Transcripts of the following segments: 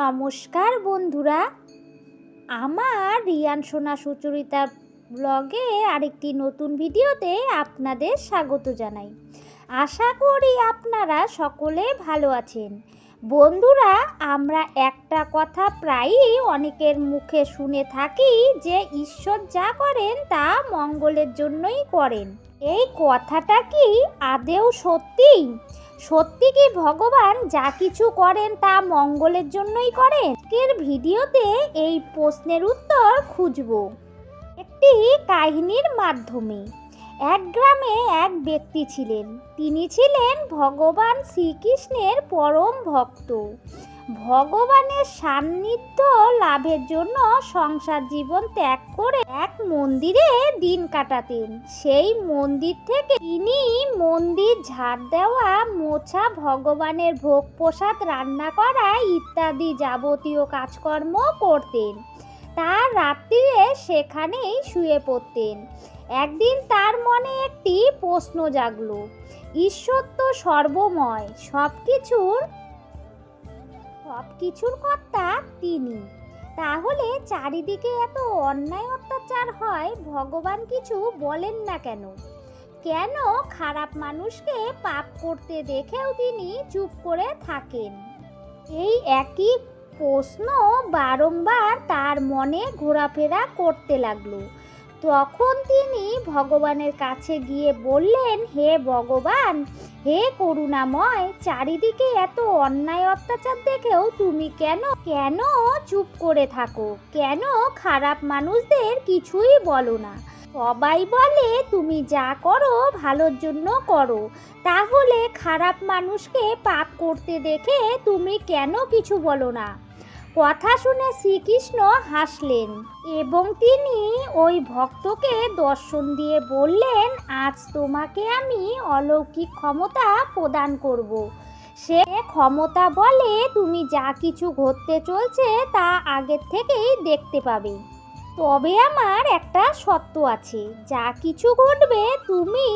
নমস্কার বন্ধুরা। আমার রিয়ান সোনা সুচরিতা ব্লগে আরেকটি নতুন ভিডিওতে আপনাদের স্বাগত জানাই। আশা করি আপনারা সকলে ভালো আছেন। বন্ধুরা, আমরা একটা কথা প্রায়ই অনেকের মুখে শুনে থাকি যে ঈশ্বর যা করেন তা মঙ্গলের জন্যই করেন। এই কথাটা কি আদেও সত্যি? সত্যি কি ভগবান যা কিছু করেন তা মঙ্গলের জন্যই করেন? আজকের ভিডিওতে এই প্রশ্নের উত্তর খুঁজব। একটি কাহিনীর মাধ্যমে। এক গ্রামে এক ব্যক্তি ছিলেন। তিনি ছিলেন ভগবান শ্রীকৃষ্ণের পরম ভক্ত। ভগবানের সান্নিধ্য লাভের জন্য সংসার জীবন ত্যাগ করে এক মন্দিরে দিন কাটাতেন। সেই মন্দির থেকে তিনি মন্দির ঝাড় দেওয়া, মোছা, ভগবানের ভোগ প্রসাদ রান্না করা ইত্যাদি যাবতীয় কাজকর্ম করতেন। তার রাত্রিরে সেখানেই শুয়ে পড়তেন। একদিন তার মনে একটি প্রশ্ন জাগলো, ঈশ্বর তো সর্বময় সব কিছুর সব কিছুর কর্তা তিনি। তাহলে চারিদিকে এত অন্যায় অত্যাচার হয়, ভগবান কিছু বলেন না কেন? কেন খারাপ মানুষকে পাপ করতে দেখেও তিনি চুপ করে থাকেন? এই একই প্রশ্ন বারংবার তার মনে ঘোরাফেরা করতে লাগল। তখন তিনি ভগবানের কাছে গিয়ে বললেন, হে ভগবান, হে করুণাময়, চারিদিকে এত অন্যায় অত্যাচার দেখেও তুমি কেন কেন চুপ করে থাকো? কেন খারাপ মানুষদের কিছুই বলো না? সবাই বলে, তুমি যা করো, ভালোর জন্য করো। তাহলে খারাপ মানুষকে পাপ করতে দেখে তুমি কেন কিছু বলো না? কথা শুনে শ্রীকৃষ্ণ হাসলেন এবং তিনি ওই ভক্তকে দর্শন দিয়ে বললেন, আজ তোমাকে আমি অলৌকিক ক্ষমতা প্রদান করব। সে ক্ষমতা বলে তুমি যা কিছু ঘটতে চলছে তা আগের থেকেই দেখতে পাবে তবে আমার একটা সত্য আছে, যা কিছু ঘটবে তুমি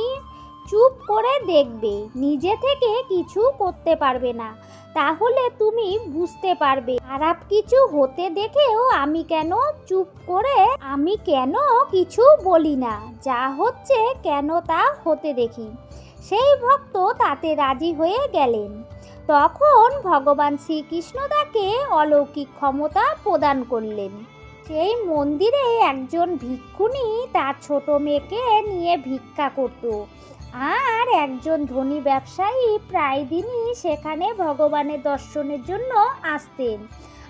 চুপ করে দেখবে, নিজে থেকে কিছু করতে পারবে না তাহলে তুমি বুঝতে পারবে। খারাপ কিছু হতে দেখেও আমি কেন চুপ করে, আমি কেন কিছু বলি না। যা হচ্ছে কেন তা হতে দেখি। সেই ভক্ত তাতে রাজি হয়ে গেলেন। তখন ভগবান শ্রীকৃষ্ণ তাকে অলৌকিক ক্ষমতা প্রদান করলেন। সেই মন্দিরে একজন ভিক্ষুণী তার ছোট মেয়েকে নিয়ে ভিক্ষা করত। আর একজন ধনী ব্যবসায়ী প্রায় দিনই সেখানে ভগবানের দর্শনের জন্য আসতেন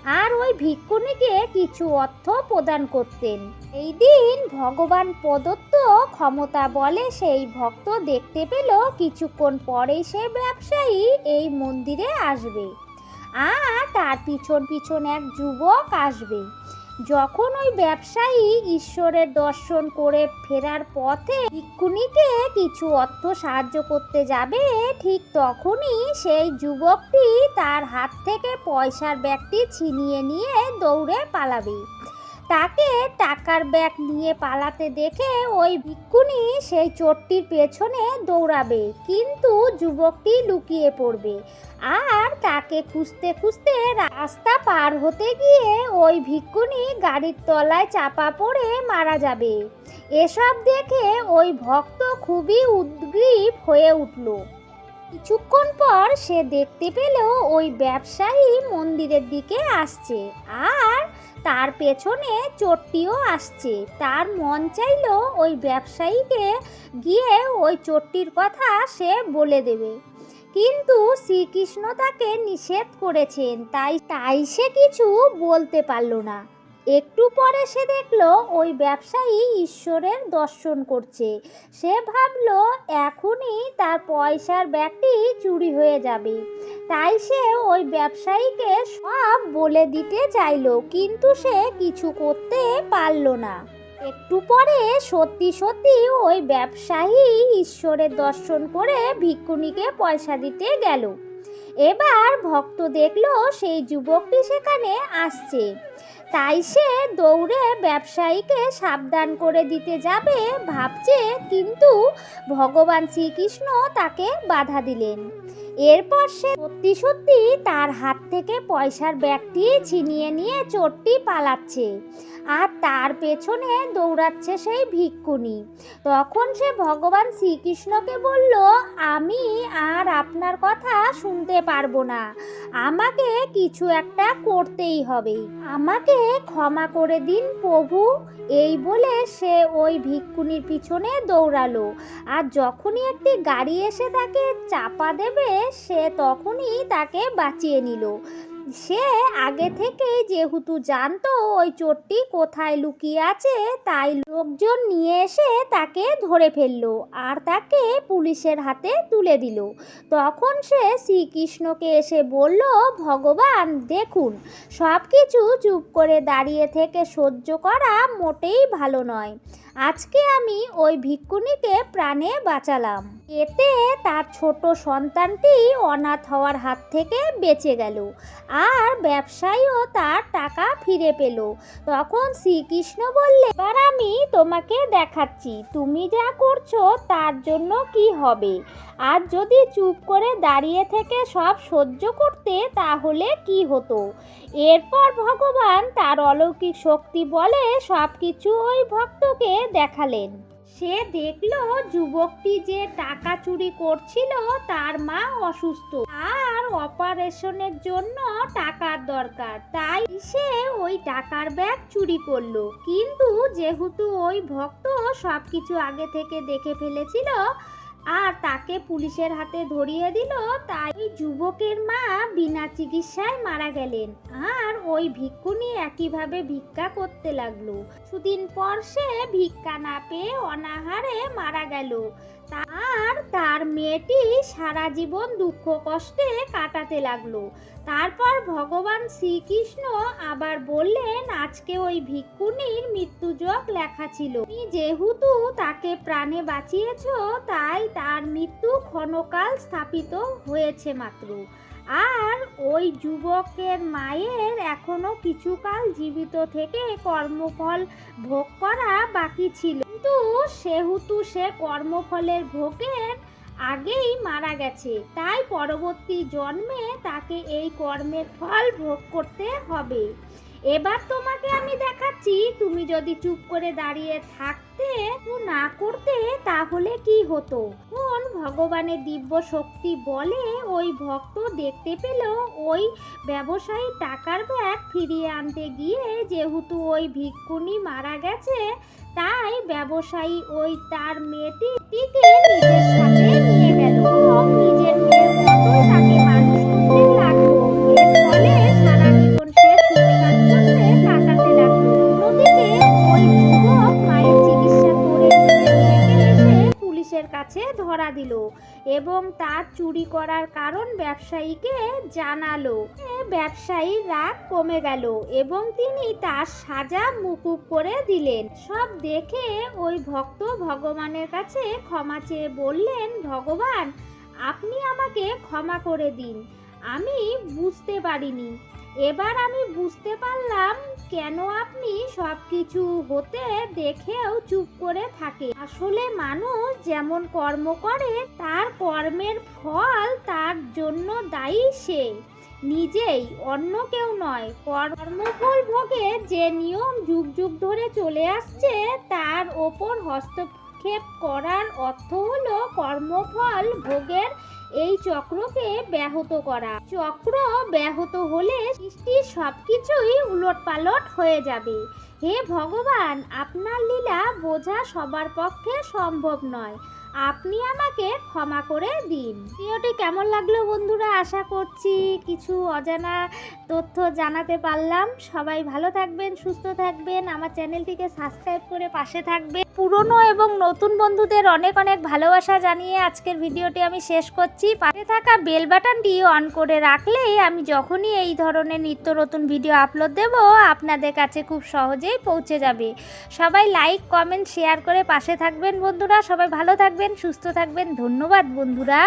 আর ওই ভিক্ষুণীকে কিছু অর্থ প্রদান করতেন। এই দিন ভগবান প্রদত্ত ক্ষমতা বলে সেই ভক্ত দেখতে পেল কিছুক্ষণ পরেই সে ব্যবসায়ী এই মন্দিরে আসবে। আর তার পিছন পিছন এক যুবক আসবে। যখন ওই ব্যবসায়ী ঈশ্বরের দর্শন করে ফেরার পথে ভিক্ষুণীকে কিছু অর্থ সাহায্য করতে যাবে, ঠিক তখনই সেই যুবকটি তার হাত থেকে পয়সার ব্যক্তি ছিনিয়ে নিয়ে দৌড়ে পালাবে। তাকে টাকার ব্যাগ নিয়ে পালাতে দেখে ওই ভিক্ষুণী সেই চোরটির পেছনে দৌড়াবে। কিন্তু যুবকটি লুকিয়ে পড়বে। আর তাকে খুঁজতে খুঁজতে রাস্তা পার হতে গিয়ে ওই ভিক্ষুণী গাড়ির তলায় চাপা পড়ে মারা যাবে। এসব দেখে ওই ভক্ত খুবই উদ্গ্রীব হয়ে উঠল। কিছুক্ষণ পর সে দেখতে পেল ওই ব্যবসায়ী মন্দিরের দিকে আসছে। আর তার পেছনে চোরটিও আসছে। তার মন চাইল ওই ব্যবসায়ীকে গিয়ে ওই চোরটির কথা সে বলে দেবে। কিন্তু শ্রীকৃষ্ণ তাকে নিষেধ করেছেন, তাই তাই সে কিছু বলতে পারল না। একটু পরে সে দেখল ওই ব্যবসায়ী ঈশ্বরের দর্শন করছে। সে ভাবলো, এখনই তার পয়সার ব্যাগটি চুরি হয়ে যাবে। তাই সে ওই ব্যবসায়ীকে সব বলে দিতে চাইলো, কিন্তু সে কিছু করতে পারল না। একটু পরে সত্যি সত্যি ওই ব্যবসায়ী ঈশ্বরের দর্শন করে ভিক্ষুণীকে পয়সা দিতে গেল। এবার ভক্ত দেখল সেই যুবকটি সেখানে আসছে। তাই সে দৌড়ে ব্যবসায়ীকে সাবধান করে দিতে যাবে ভাবছে, কিন্তু ভগবান শ্রীকৃষ্ণ তাকে বাধা দিলেন। এরপর সে সত্যি সত্যি তার হাত থেকে পয়সার ব্যাগটি ছিনিয়ে নিয়ে চোরটি পালাচ্ছে। আর তার পেছনে দৌড়াচ্ছে সেই ভিক্ষুনি তখন সে ভগবান শ্রীকৃষ্ণকে বলল, আমি আর আপনার কথা শুনতে পারব না। আমাকে কিছু একটা করতেই হবে। আমাকে ক্ষমা করে দিন প্রভু। এই বলে সে ওই ভিক্ষুনির পিছনে দৌড়ালো। আর যখনই একটি গাড়ি এসে তাকে চাপা দেবে, সে তখনই তাকে বাঁচিয়ে নিল। সে আগে থেকেই যেহেতু জানতো ওই চোরটি কোথায় লুকিয়ে আছে, তাই লোকজন নিয়ে এসে তাকে ধরে ফেলল আর তাকে পুলিশের হাতে তুলে দিল। তখন সে শ্রীকৃষ্ণকে এসে বলল, ভগবান, দেখুন সব কিছু চুপ করে দাঁড়িয়ে থেকে সহ্য করা মোটেই ভালো নয়। আজকে আমি ওই ভিক্ষুনিকে প্রাণে বাঁচালাম। এতে তার ছোট সন্তানটি অনাথ হওয়ার হাত থেকে বেঁচে গেল আর ব্যবসায়ীও তার টাকা ফিরে পেল। তখন শ্রীকৃষ্ণ বললে, এবার আমি তোমাকে দেখাচ্ছি, তুমি যা করছ তার জন্য কি হবে? আর যদি চুপ করে দাঁড়িয়ে থেকে সব সহ্য করতে, তাহলে কি হতো? এরপর ভগবান তার অলৌকিক শক্তি বলে সব কিছু ওই ভক্তকে দেখালেন। সে দেখল যুবকটি যে টাকা চুরি করছিল, তার মা অসুস্থ। আর অপারেশনের জন্য টাকার দরকার। তাই সে ওই টাকার ব্যাগ চুরি করল। কিন্তু যেহেতু ওই ভক্ত সব কিছু আগে থেকে দেখে ফেলেছিল আর তাকে পুলিশের হাতে ধরিয়ে দিল, তাই যুবকের মা বিনা চিকিৎসায় মারা গেলেন। আর ওই ভিক্ষুনি একইভাবে ভিক্ষা করতে লাগল। সুদিন পর সে ভিক্ষা না পেয়ে অনাহারে মারা গেল। আর তার মেয়েটি সারা জীবন দুঃখ কষ্টে কাটাতে লাগল। তারপর ভগবান শ্রীকৃষ্ণ আবার বললেন, আজকে ওই ভিক্ষুণীর মৃত্যুযোগ লেখা ছিল। যেহেতু তাকে প্রাণে বাঁচিয়েছ, তাই তার মৃত্যু ক্ষণকাল স্থাপিত হয়েছে মাত্র। আর ওই যুবকের মায়ের এখনও কিছুকাল জীবিত থেকে কর্মফল ভোগ করা বাকি ছিল। কিন্তু সেহেতু সে কর্মফলের ভোগের আগেই মারা গেছে। তাই পরবর্তী জন্মে তাকে এই কর্মের ফল ভোগ করতে হবে। এবার তোমাকে আমি দেখাচ্ছি, তুমি যদি চুপ করে দাঁড়িয়ে থাকতে না করতে, তাহলে কি হতো? কোন ভগবানের দিব্য শক্তি বলে ওই ভক্ত দেখতে পেল ওই ব্যবসায়ী টাকার ব্যাগ ফিরিয়ে আনতে গিয়ে যেহেতু ওই ভিক্ষুনি মারা গেছে, তাই ব্যবসায়ী ওই তার মেয়েটিকে নিজের সাথে চুরি করার কারণ ব্যবসায়ীকে জানালো। ব্যবসায়ী ব্যবসায়ীর রাগ কমে গেল এবং তিনি তার সাজা মুকুব করে দিলেন। সব দেখে ওই ভক্ত ভগবানের কাছে ক্ষমা চেয়ে বললেন, ভগবান, আপনি আমাকে ক্ষমা করে দিন। আমি বুঝতে পারিনি। এবার আমি বুঝতে পারলাম কেন আপনি সব কিছু হতে দেখেও চুপ করে থাকে। আসলে মানুষ যেমন কর্ম করে, তার কর্মের ফল তার জন্য দায়ী সে। নিজেই অন্য কেউ নয়, কর্মফল ভোগে যে নিয়ম যুগ যুগ ধরে চলে আসছে, তার ওপর হস্তক্ষেপ করার অর্থ হলো কর্মফল ভোগের এই চক্রকে ব্যাহত করা। চক্র ব্যাহত হলে সৃষ্টির সব কিছুই উলটপালট হয়ে যাবে। হে ভগবান, আপনার লীলা বোঝা সবার পক্ষে সম্ভব নয়। আপনি আমাকে ক্ষমা করে দিন। ভিডিওটি কেমন লাগল বন্ধুরা? আশা করছি কিছু অজানা তথ্য জানাতে পারলাম। সবাই ভালো থাকবেন, সুস্থ থাকবেন। আমার চ্যানেলটিকে সাবস্ক্রাইব করে পাশে থাকবেন। পুরনো এবং নতুন বন্ধুদের অনেক অনেক ভালোবাসা জানিয়ে আজকের ভিডিওটি আমি শেষ করছি। পাশে থাকা বেল বাটনটি অন করে রাখলেই আমি যখনই এই ধরনের নিত্য নতুন ভিডিও আপলোড দেব, আপনাদের কাছে খুব সহজেই পৌঁছে যাবে। সবাই লাইক, কমেন্ট, শেয়ার করে পাশে থাকবেন বন্ধুরা। সবাই ভালো থাকবেন, সুস্থ থাকবেন। ধন্যবাদ বন্ধুরা।